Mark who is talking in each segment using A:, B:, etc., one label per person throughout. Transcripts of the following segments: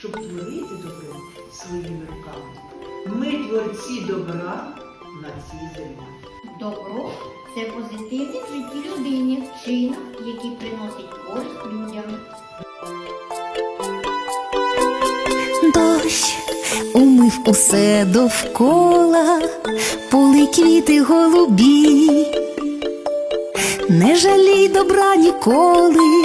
A: щоб творити добро своїми руками. Ми творці добра на цій землі.
B: Добро це позитивний в житті людині, вчинок, який приносить користь людям.
C: Дощ умив усе довкола, поли квіти голубі, не жалій добра ніколи,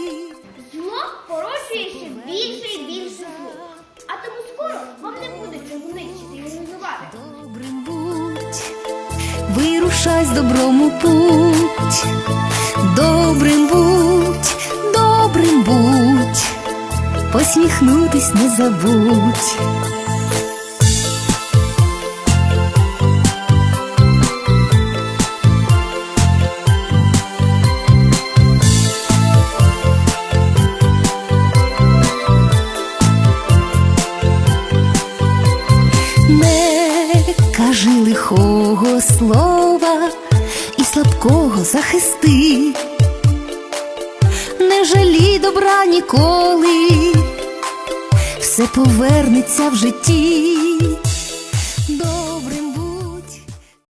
C: Вирушай доброму путь. Добрим будь, добрим будь, посміхнутись не забудь. Кажи лихого слова і слабкого захисти, не жалій добра ніколи, все повернеться в житті.